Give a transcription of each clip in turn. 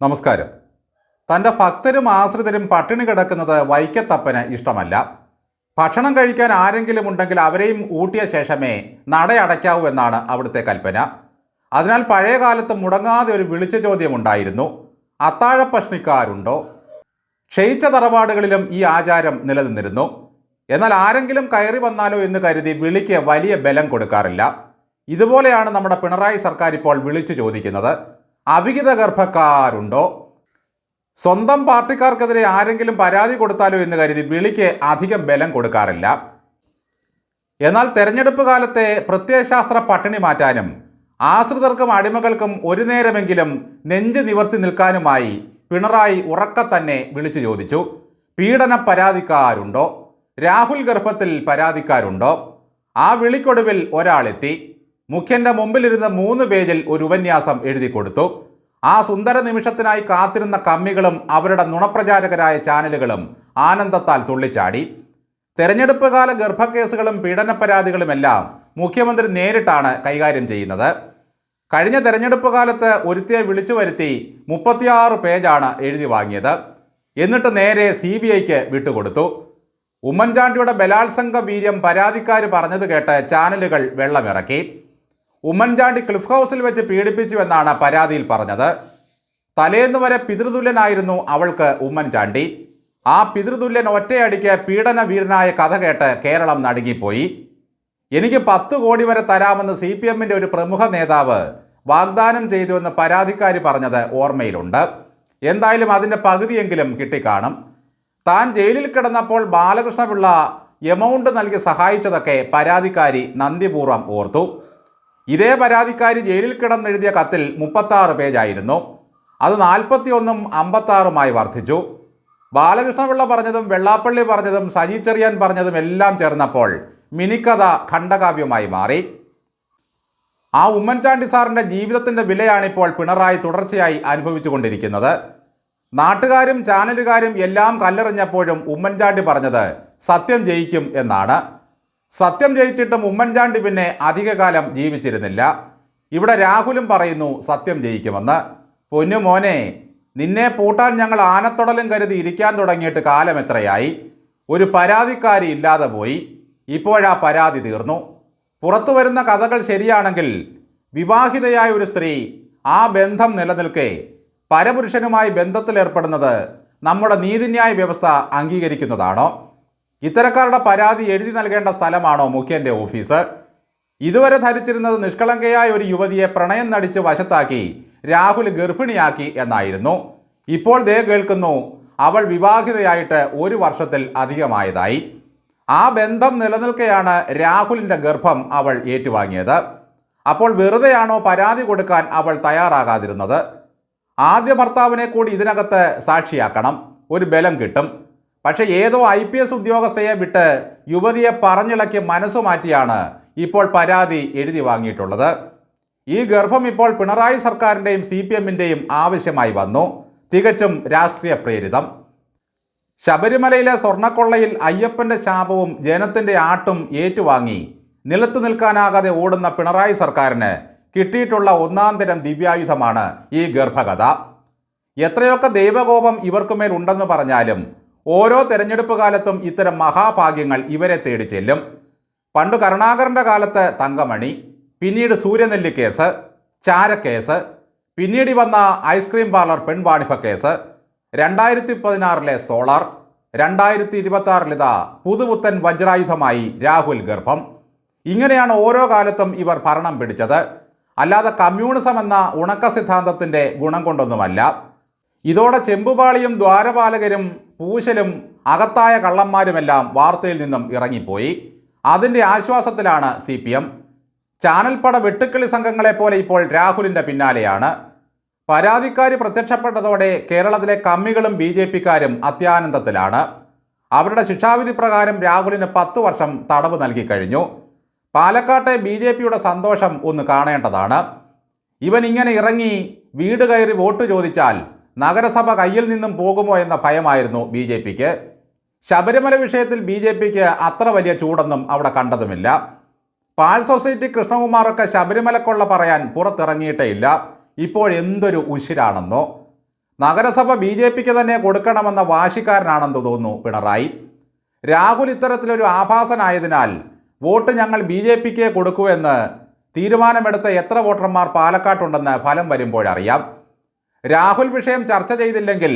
നമസ്കാരം. തന്റെ ഭക്തരും ആശ്രിതരും പട്ടിണി കിടക്കുന്നത് വൈക്കത്തപ്പന് ഇഷ്ടമല്ല. ഭക്ഷണം കഴിക്കാൻ ആരെങ്കിലും ഉണ്ടെങ്കിൽ അവരെയും ഊട്ടിയ ശേഷമേ നടയടയ്ക്കാവൂ എന്നാണ് അവിടുത്തെ കൽപ്പന. അതിനാൽ പഴയ കാലത്ത് മുടങ്ങാതെ ഒരു വിളിച്ച ചോദ്യം ചോദ്യമുണ്ടായിരുന്നു അത്താഴപ്പഷ്ണിക്കാരുണ്ടോ ക്ഷയിച്ച തറവാടുകളിലും ഈ ആചാരം നിലനിന്നിരുന്നു. എന്നാൽ ആരെങ്കിലും കയറി വന്നാലോ എന്ന് കരുതി വിളിക്ക് വലിയ ബലം കൊടുക്കാറില്ല. ഇതുപോലെയാണ് നമ്മുടെ പിണറായി സർക്കാർ ഇപ്പോൾ വിളിച്ചു ചോദിക്കുന്നത്. അവിഹിത ഗർഭക്കാരുണ്ടോ സ്വന്തം പാർട്ടിക്കാർക്കെതിരെ ആരെങ്കിലും പരാതി കൊടുത്താലോ എന്ന് കരുതി വിളിക്ക് അധികം ബലം കൊടുക്കാറില്ല. എന്നാൽ തെരഞ്ഞെടുപ്പ് കാലത്തെ പ്രത്യയശാസ്ത്ര പട്ടിണി മാറ്റാനും ആശ്രിതർക്കും അടിമകൾക്കും ഒരു നേരമെങ്കിലും നെഞ്ച് നിവർത്തി നിൽക്കാനുമായി പിണറായി ഉറക്ക തന്നെ വിളിച്ചു ചോദിച്ചു. പീഡന പരാതിക്കാരുണ്ടോ? രാഹുൽ ഗർഭത്തിൽ പരാതിക്കാരുണ്ടോ? ആ വിളിക്കൊടുവിൽ ഒരാളെത്തി. മുഖ്യന്റെ മുമ്പിലിരുന്ന മൂന്ന് പേജിൽ ഒരു ഉപന്യാസം എഴുതി കൊടുത്തു. ആ സുന്ദര നിമിഷത്തിനായി കാത്തിരുന്ന കമ്മികളും അവരുടെ നുണപ്രചാരകരായ ചാനലുകളും ആനന്ദത്താൽ തുള്ളിച്ചാടി. തെരഞ്ഞെടുപ്പ് കാല ഗർഭക്കേസുകളും പീഡന പരാതികളുമെല്ലാം മുഖ്യമന്ത്രി നേരിട്ടാണ് കൈകാര്യം ചെയ്യുന്നത്. കഴിഞ്ഞ തെരഞ്ഞെടുപ്പ് കാലത്ത് ഒരുത്തിയെ വിളിച്ചു വരുത്തി മുപ്പത്തിയാറ് പേജാണ് എഴുതി വാങ്ങിയത്. എന്നിട്ട് നേരെ സി ബി ഐക്ക് വിട്ടുകൊടുത്തു. ഉമ്മൻചാണ്ടിയുടെ ബലാത്സംഗ വീര്യം പരാതിക്കാർ പറഞ്ഞത് കേട്ട് ചാനലുകൾ വെള്ളമിറക്കി. ഉമ്മൻചാണ്ടി ക്ലിഫ് ഹൗസിൽ വെച്ച് പീഡിപ്പിച്ചു എന്നാണ് പരാതിയിൽ പറഞ്ഞത്. തലേന്ന് വരെ പിതൃതുല്യനായിരുന്നു അവൾക്ക് ഉമ്മൻചാണ്ടി. ആ പിതൃതുല്യൻ ഒറ്റയടിക്ക് പീഡന വീരനായ കഥ കേട്ട് കേരളം നടുങ്ങിപ്പോയി. എനിക്ക് പത്ത് കോടി വരെ തരാമെന്ന് സി പി എമ്മിന്റെ ഒരു പ്രമുഖ നേതാവ് വാഗ്ദാനം ചെയ്തുവെന്ന് പരാതിക്കാരി പറഞ്ഞത് ഓർമ്മയിലുണ്ട്. എന്തായാലും അതിന്റെ പകുതിയെങ്കിലും കിട്ടിക്കാണും. താൻ ജയിലിൽ കിടന്നപ്പോൾ ബാലകൃഷ്ണപിള്ള എമൗണ്ട് നൽകി സഹായിച്ചതൊക്കെ പരാതിക്കാരി നന്ദിപൂർവം ഓർത്തു. ഇതേ പരാതിക്കാരി ജയിലിൽ കിടന്നെഴുതിയ കത്തിൽ മുപ്പത്താറ് പേജായിരുന്നു. അത് നാൽപ്പത്തിയൊന്നും അമ്പത്താറുമായി വർദ്ധിച്ചു. ബാലകൃഷ്ണപിള്ള പറഞ്ഞതും വെള്ളാപ്പള്ളി പറഞ്ഞതും സജി ചെറിയാൻ പറഞ്ഞതും എല്ലാം ചേർന്നപ്പോൾ മിനിക്കഥ ഖണ്ഡകാവ്യമായി മാറി. ആ ഉമ്മൻചാണ്ടി സാറിന്റെ ജീവിതത്തിന്റെ വിലയാണിപ്പോൾ പിണറായി തുടർച്ചയായി അനുഭവിച്ചു കൊണ്ടിരിക്കുന്നത്. നാട്ടുകാരും ചാനലുകാരും എല്ലാം കല്ലെറിഞ്ഞപ്പോഴും ഉമ്മൻചാണ്ടി പറഞ്ഞത് സത്യം ജയിക്കും എന്നാണ്. സത്യം ജയിച്ചിട്ടും ഉമ്മൻചാണ്ടി പിന്നെ അധികകാലം ജീവിച്ചിരുന്നില്ല. ഇവിടെ രാഹുലും പറയുന്നു സത്യം ജയിക്കുമെന്ന്. പൊന്നു മോനെ നിന്നെ പൂട്ടാൻ ഞങ്ങൾ ആനത്തൊടലും കരുതി ഇരിക്കാൻ തുടങ്ങിയിട്ട് കാലം എത്രയായി? ഒരു പരാതിക്കാരി ഇല്ലാതെ പോയി. ഇപ്പോഴാ പരാതി തീർന്നു. പുറത്തു വരുന്ന കഥകൾ ശരിയാണെങ്കിൽ വിവാഹിതയായ ഒരു സ്ത്രീ ആ ബന്ധം നിലനിൽക്കെ പരപുരുഷനുമായി ബന്ധത്തിലേർപ്പെടുന്നത് നമ്മുടെ നീതിന്യായ വ്യവസ്ഥ അംഗീകരിക്കുന്നതാണോ? ഇത്തരക്കാരുടെ പരാതി എഴുതി നൽകേണ്ട സ്ഥലമാണോ മുഖ്യന്റെ ഓഫീസ്? ഇതുവരെ ധരിച്ചിരുന്നത് നിഷ്കളങ്കയായ ഒരു യുവതിയെ പ്രണയം നടിച്ച് വശത്താക്കി രാഹുൽ ഗർഭിണിയാക്കി എന്നായിരുന്നു. ഇപ്പോൾ ദേ കേൾക്കുന്നു അവൾ വിവാഹിതയായിട്ട് ഒരു വർഷത്തിൽ അധികമായതായി. ആ ബന്ധം നിലനിൽക്കെയാണ് രാഹുലിന്റെ ഗർഭം അവൾ ഏറ്റുവാങ്ങിയത്. അപ്പോൾ വെറുതെയാണോ പരാതി കൊടുക്കാൻ അവൾ തയ്യാറാകാതിരുന്നത്? ആദ്യ ഭർത്താവിനെ കൂടി ഇതിനകത്ത് സാക്ഷിയാക്കണം. ഒരു ബലം കിട്ടും. പക്ഷേ ഏതോ ഐ പി എസ് ഉദ്യോഗസ്ഥയെ വിട്ട് യുവതിയെ പറഞ്ഞിളക്കി മനസ്സു മാറ്റിയാണ് ഇപ്പോൾ പരാതി എഴുതി വാങ്ങിയിട്ടുള്ളത്. ഈ ഗർഭം ഇപ്പോൾ പിണറായി സർക്കാരിന്റെയും സി പി എമ്മിന്റെയും ആവശ്യമായി വന്നു. തികച്ചും രാഷ്ട്രീയ പ്രേരിതം. ശബരിമലയിലെ സ്വർണക്കൊള്ളയിൽ അയ്യപ്പന്റെ ശാപവും ജനത്തിന്റെ ആട്ടും ഏറ്റുവാങ്ങി. നിലത്തു നിൽക്കാനാകാതെ ഓടുന്ന പിണറായി സർക്കാരിന് കിട്ടിയിട്ടുള്ള ഒന്നാം തരം ദിവ്യായുധമാണ് ഈ ഗർഭകഥ. എത്രയൊക്കെ ദൈവകോപം ഇവർക്കുമേൽ ഉണ്ടെന്ന് പറഞ്ഞാലും ഓരോ തെരഞ്ഞെടുപ്പ് കാലത്തും ഇത്തരം മഹാഭാഗ്യങ്ങൾ ഇവരെ തേടി ചെല്ലും. പണ്ട് കരുണാകരന്റെ കാലത്ത് തങ്കമണി പിന്നീട് സൂര്യനെല്ലി കേസ് ചാരക്കേസ് പിന്നീട് വന്ന ഐസ്ക്രീം പാർലർ പെൺവാണിഭ കേസ് രണ്ടായിരത്തി പതിനാറിലെ സോളാർ രണ്ടായിരത്തി ഇരുപത്തി ആറിലിതാ പുതുപുത്തൻ വജ്രായുധമായി രാഹുൽ ഗർഭം. ഇങ്ങനെയാണ് ഓരോ കാലത്തും ഇവർ ഭരണം പിടിച്ചത്. അല്ലാതെ കമ്മ്യൂണിസം എന്ന ഉണക്ക സിദ്ധാന്തത്തിന്റെ ഗുണം കൊണ്ടൊന്നുമല്ല. ഇതോടെ ചെമ്പുപാളിയും ദ്വാരപാലകരും പൂശലും അകത്തായ കള്ളന്മാരുമെല്ലാം വാർത്തയിൽ നിന്നും ഇറങ്ങിപ്പോയി. അതിന്റെ ആശ്വാസത്തിലാണ് സി പി എം. ചാനൽപ്പട വെട്ടുക്കിളി സംഘങ്ങളെ പോലെ ഇപ്പോൾ രാഹുലിന്റെ പിന്നാലെയാണ്. പരാതിക്കാരി പ്രത്യക്ഷപ്പെട്ടതോടെ കേരളത്തിലെ കമ്മികളും ബി ജെ പിക്കാരും അത്യാനന്ദത്തിലാണ്. അവരുടെ ശിക്ഷാവിധി പ്രകാരം രാഹുലിന് പത്ത് വർഷം തടവ് നൽകി കഴിഞ്ഞു. പാലക്കാട്ടെ ബി ജെ പിയുടെ സന്തോഷം ഒന്ന് കാണേണ്ടതാണ്. ഇവൻ ഇങ്ങനെ ഇറങ്ങി വീട് കയറി വോട്ട് ചോദിച്ചാൽ നഗരസഭ കയ്യിൽ നിന്നും പോകുമോ എന്ന ഭയമായിരുന്നു ബി ജെ പിക്ക്. ശബരിമല വിഷയത്തിൽ ബി ജെ പിക്ക് അത്ര വലിയ ചൂടൊന്നും അവിടെ കണ്ടതുമില്ല. പാൽ സൊസൈറ്റി കൃഷ്ണകുമാറൊക്കെ ശബരിമലക്കൊള്ള പറയാൻ പുറത്തിറങ്ങിയിട്ടേ ഇല്ല ഇപ്പോഴെന്തൊരു ഉശിരാണെന്നോ. നഗരസഭ ബി ജെ പിക്ക് തന്നെ കൊടുക്കണമെന്ന വാശിക്കാരനാണെന്ന് തോന്നുന്നു പിണറായി. രാഹുൽ ഇത്തരത്തിലൊരു ആഭാസനായതിനാൽ വോട്ട് ഞങ്ങൾ ബി ജെ പിക്ക് കൊടുക്കുമെന്ന് തീരുമാനമെടുത്ത എത്ര വോട്ടർമാർ പാലക്കാട്ടുണ്ടെന്ന് ഫലം വരുമ്പോഴറിയാം. രാഹുൽ വിഷയം ചർച്ച ചെയ്തില്ലെങ്കിൽ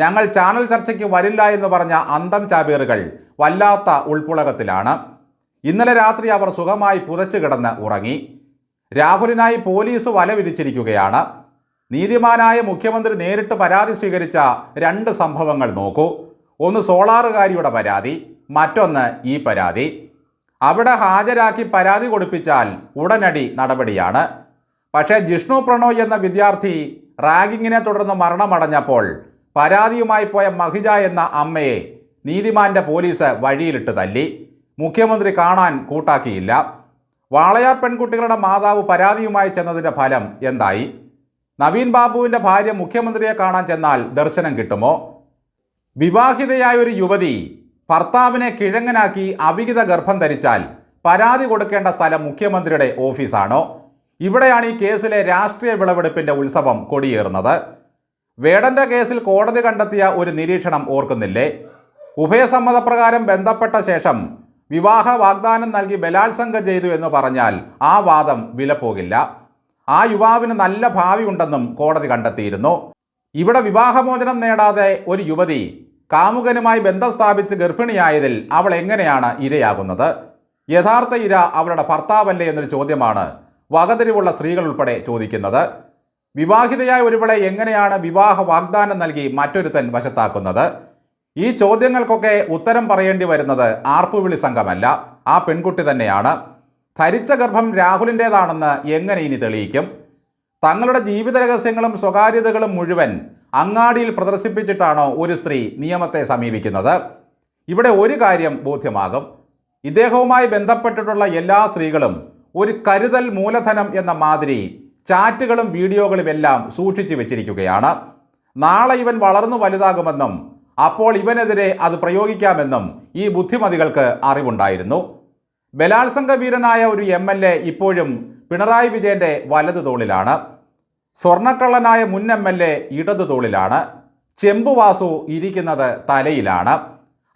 ഞങ്ങൾ ചാനൽ ചർച്ചയ്ക്ക് വരില്ല എന്ന് പറഞ്ഞ അന്തം ചാബേറുകൾ വല്ലാത്ത ഉൾപ്പുളകത്തിലാണ് ഇന്നലെ രാത്രി അവർ സുഖമായി പുതച്ചു കിടന്ന് ഉറങ്ങി. രാഹുലിനായി പോലീസ് വല വിരിച്ചിരിക്കുകയാണ്. നീതിമാനായ മുഖ്യമന്ത്രി നേരിട്ട് പരാതി സ്വീകരിച്ച രണ്ട് സംഭവങ്ങൾ നോക്കൂ. ഒന്ന് സോളാറുകാരിയുടെ പരാതി മറ്റൊന്ന് ഈ പരാതി. അവിടെ ഹാജരാക്കി പരാതി കൊടുപ്പിച്ചാൽ ഉടനടി നടപടിയാണ്. പക്ഷേ ജിഷ്ണു പ്രണോയ് എന്ന വിദ്യാർത്ഥി റാഗിങ്ങിനെ തുടർന്ന് മരണമടഞ്ഞപ്പോൾ പരാതിയുമായി പോയ മഹിജ എന്ന അമ്മയെ നീതിമാന്റെ പോലീസ് വഴിയിലിട്ട് തല്ലി. മുഖ്യമന്ത്രി കാണാൻ കൂട്ടാക്കിയില്ല. വാളയാർ പെൺകുട്ടികളുടെ മാതാവ് പരാതിയുമായി ചെന്നതിന്റെ ഫലം എന്തായി? നവീൻ ബാബുവിന്റെ ഭാര്യ മുഖ്യമന്ത്രിയെ കാണാൻ ചെന്നാൽ ദർശനം കിട്ടുമോ? വിവാഹിതയായ ഒരു യുവതി ഭർത്താവിനെ കിഴങ്ങനാക്കി അവിഹിത ഗർഭം ധരിച്ചാൽ പരാതി കൊടുക്കേണ്ട സ്ഥലം മുഖ്യമന്ത്രിയുടെ ഓഫീസാണോ? ഇവിടെയാണ് ഈ കേസിലെ രാഷ്ട്രീയ വിളവെടുപ്പിന്റെ ഉത്സവം കൊടിയേറുന്നത്. വേടന്റെ കേസിൽ കോടതി കണ്ടെത്തിയ ഒരു നിരീക്ഷണം ഓർക്കുന്നില്ലേ? ഉഭയസമ്മതപ്രകാരം ബന്ധപ്പെട്ട ശേഷം വിവാഹ വാഗ്ദാനം നൽകി ബലാത്സംഗം ചെയ്തു എന്ന് പറഞ്ഞാൽ ആ വാദം വിലപ്പോകില്ല. ആ യുവാവിന് നല്ല ഭാവി ഉണ്ടെന്നും കോടതി കണ്ടെത്തിയിരുന്നു. ഇവിടെ വിവാഹമോചനം നേടാതെ ഒരു യുവതി കാമുകനുമായി ബന്ധം സ്ഥാപിച്ച് ഗർഭിണിയായതിൽ അവൾ എങ്ങനെയാണ് ഇരയാകുന്നത്? യഥാർത്ഥ ഇര അവളുടെ ഭർത്താവല്ലേ എന്നൊരു ചോദ്യമാണ് വകതിരിവുള്ള സ്ത്രീകൾ ഉൾപ്പെടെ ചോദിക്കുന്നത് വിവാഹിതയായ ഒരുവളെ എങ്ങനെയാണ് വിവാഹ വാഗ്ദാനം നൽകി മറ്റൊരുത്തൻ വശത്താക്കുന്നത്? ഈ ചോദ്യങ്ങൾക്കൊക്കെ ഉത്തരം പറയേണ്ടി വരുന്നത് ആർപ്പുവിളി സംഘമല്ല ആ പെൺകുട്ടി തന്നെയാണ്. ധരിച്ച ഗർഭം രാഹുലിന്റേതാണെന്ന് എങ്ങനെ ഇനി തെളിയിക്കും? തങ്ങളുടെ ജീവിത രഹസ്യങ്ങളും സ്വകാര്യതകളും മുഴുവൻ അങ്ങാടിയിൽ പ്രദർശിപ്പിച്ചിട്ടാണോ ഒരു സ്ത്രീ നിയമത്തെ സമീപിക്കുന്നത്? ഇവിടെ ഒരു കാര്യം ബോധ്യമാകും. ഇദ്ദേഹവുമായി ബന്ധപ്പെട്ടിട്ടുള്ള എല്ലാ സ്ത്രീകളും ഒരു കരുതൽ മൂലധനം എന്ന മാതിരി ചാറ്റുകളും വീഡിയോകളും എല്ലാം സൂക്ഷിച്ചു വെച്ചിരിക്കുകയാണ്. നാളെ ഇവൻ വളർന്നു വലുതാകുമെന്നും അപ്പോൾ ഇവനെതിരെ അത് പ്രയോഗിക്കാമെന്നും ഈ ബുദ്ധിമതികൾക്ക് അറിവുണ്ടായിരുന്നു. ബലാത്സംഗ വീരനായ ഒരു എം എൽ എ ഇപ്പോഴും പിണറായി വിജയന്റെ വലതു തോളിലാണ്. സ്വർണക്കള്ളനായ മുൻ എം എൽ എ ഇടതു തോളിലാണ്. ചെമ്പുവാസു ഇരിക്കുന്നത് തലയിലാണ്.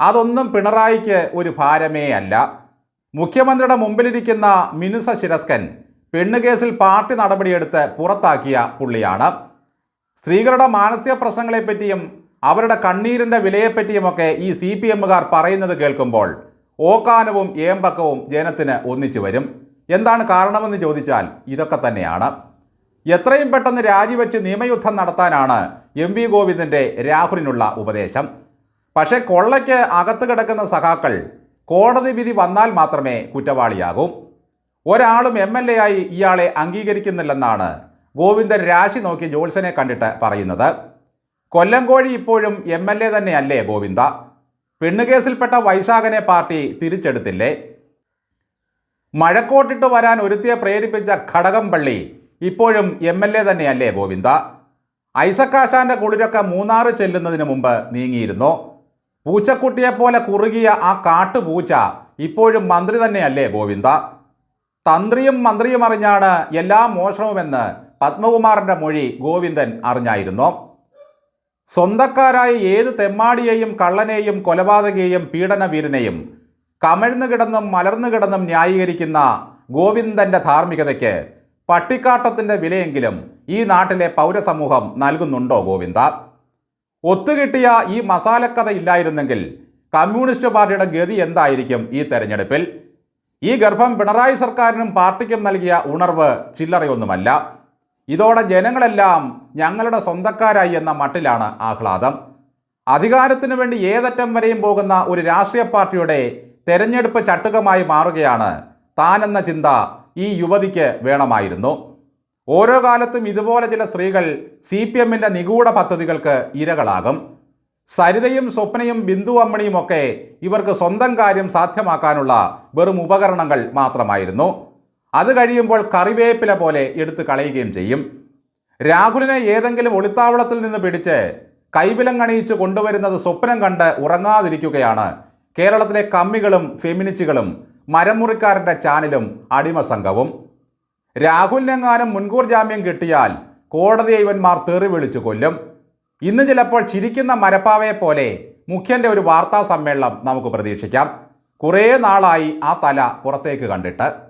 അതൊന്നും പിണറായിക്ക് ഒരു ഭാരമേ അല്ല. മുഖ്യമന്ത്രിയുടെ മുമ്പിലിരിക്കുന്ന മിനുസ ശിരസ്കൻ പെണ്ണുകേസിൽ പാർട്ടി നടപടിയെടുത്ത് പുറത്താക്കിയ പുള്ളിയാണ്. സ്ത്രീകളുടെ മാനസിക പ്രശ്നങ്ങളെപ്പറ്റിയും അവരുടെ കണ്ണീരിന്റെ വിലയെപ്പറ്റിയുമൊക്കെ ഈ സി പി എമ്മുകാർ പറയുന്നത് കേൾക്കുമ്പോൾ ഓക്കാനവും ഏമ്പക്കവും ജനത്തിന് ഒന്നിച്ചു വരും. എന്താണ് കാരണമെന്ന് ചോദിച്ചാൽ ഇതൊക്കെ തന്നെയാണ്. എത്രയും പെട്ടെന്ന് രാജിവെച്ച് നിയമയുദ്ധം നടത്താനാണ് എം വി ഗോവിന്ദന്റെ രാഹുലിനുള്ള ഉപദേശം. പക്ഷേ കൊള്ളയ്ക്ക് അകത്ത് കിടക്കുന്ന സഖാക്കൾ കോടതി വിധി വന്നാൽ മാത്രമേ കുറ്റവാളിയാകൂ. ഒരാളും എം എൽ എ ആയി ഇയാളെ അംഗീകരിക്കുന്നില്ലെന്നാണ് ഗോവിന്ദൻ രാശി നോക്കി ജോത്സനെ കണ്ടിട്ട് പറയുന്നത്. കൊല്ലംകോഴി ഇപ്പോഴും എം എൽ എ തന്നെയല്ലേ ഗോവിന്ദ? പെണ്ണുകേസിൽപ്പെട്ട വൈശാഖനെ പാർട്ടി തിരിച്ചെടുത്തില്ലേ? മഴക്കോട്ടിട്ട് വരാൻ ഒരുത്തിയെ പ്രേരിപ്പിച്ച ഘടകംപള്ളി ഇപ്പോഴും എം എൽ എ തന്നെയല്ലേ ഗോവിന്ദ? ഐസക്കാശാന്റെ കുളിരൊക്കെ മൂന്നാറ് ചെല്ലുന്നതിന് മുമ്പ് നീങ്ങിയിരുന്നു? പൂച്ചക്കുട്ടിയെപ്പോലെ കുറുകിയ ആ കാട്ടുപൂച്ച ഇപ്പോഴും മന്ത്രി തന്നെയല്ലേ ഗോവിന്ദ? തന്ത്രിയും മന്ത്രിയും അറിഞ്ഞാണ് എല്ലാ മോഷണവുമെന്ന് പത്മകുമാറിന്റെ മൊഴി ഗോവിന്ദൻ അറിഞ്ഞായിരുന്നു? സ്വന്തക്കാരായ ഏത് തെമ്മാടിയെയും കള്ളനെയും കൊലപാതകയെയും പീഡനവീരനെയും കമഴ്ന്നു കിടന്നും മലർന്നു കിടന്നും ന്യായീകരിക്കുന്ന ഗോവിന്ദന്റെ ധാർമ്മികതയ്ക്ക് പട്ടിക്കാട്ടത്തിന്റെ വിലയെങ്കിലും ഈ നാട്ടിലെ പൗരസമൂഹം നൽകുന്നുണ്ടോ ഗോവിന്ദ? ഒത്തുകിട്ടിയ ഈ മസാലക്കഥ ഇല്ലായിരുന്നെങ്കിൽ കമ്മ്യൂണിസ്റ്റ് പാർട്ടിയുടെ ഗതി എന്തായിരിക്കും ഈ തെരഞ്ഞെടുപ്പിൽ? ഈ ഗർഭം പിണറായി സർക്കാരിനും പാർട്ടിക്കും നൽകിയ ഉണർവ് ചില്ലറയൊന്നുമല്ല. ഇതോടെ ജനങ്ങളെല്ലാം ഞങ്ങളുടെ സ്വന്തക്കാരായി എന്ന മട്ടിലാണ് ആഹ്ലാദം. അധികാരത്തിനു വേണ്ടി ഏതറ്റം വരെയും പോകുന്ന ഒരു രാഷ്ട്രീയ പാർട്ടിയുടെ തെരഞ്ഞെടുപ്പ് ചട്ടുകമായി മാറുകയാണ് താനെന്ന ചിന്ത ഈ യുവതിക്ക് വേണമായിരുന്നു. ഓരോ കാലത്തും ഇതുപോലെ ചില സ്ത്രീകൾ സി പി എമ്മിന്റെ നിഗൂഢ പദ്ധതികൾക്ക് ഇരകളാകും. സരിതയും സ്വപ്നയും ബിന്ദു അമ്മണിയും ഒക്കെ ഇവർക്ക് സ്വന്തം കാര്യം സാധ്യമാക്കാനുള്ള വെറും ഉപകരണങ്ങൾ മാത്രമായിരുന്നു. അത് കഴിയുമ്പോൾ കറിവേപ്പില പോലെ എടുത്തു കളയുകയും ചെയ്യും. രാഹുലിനെ ഏതെങ്കിലും ഒളിത്താവളത്തിൽ നിന്ന് പിടിച്ച് കൈവിലങ്ങണിയിച്ച് കൊണ്ടുവരുന്നത് സ്വപ്നം കണ്ട് ഉറങ്ങാതിരിക്കുകയാണ്. കേരളത്തിലെ കമ്മികളും ഫെമിനിച്ചുകളും മരമുറിക്കാരന്റെ ചാനലും അടിമ സംഘവും. രാഹുലിനെങ്ങാനും മുൻകൂർ ജാമ്യം കിട്ടിയാൽ കോടതിയെ ഇവന്മാർ തെറി വിളിച്ചു കൊല്ലും. ഇന്ന് ചിലപ്പോൾ ചിരിക്കുന്ന മരപ്പാവയെ പോലെ മുഖ്യന്റെ ഒരു വാർത്താ സമ്മേളനം നമുക്ക് പ്രതീക്ഷിക്കാം. കുറേ നാളായി ആ തല പുറത്തേക്ക് കണ്ടിട്ട്.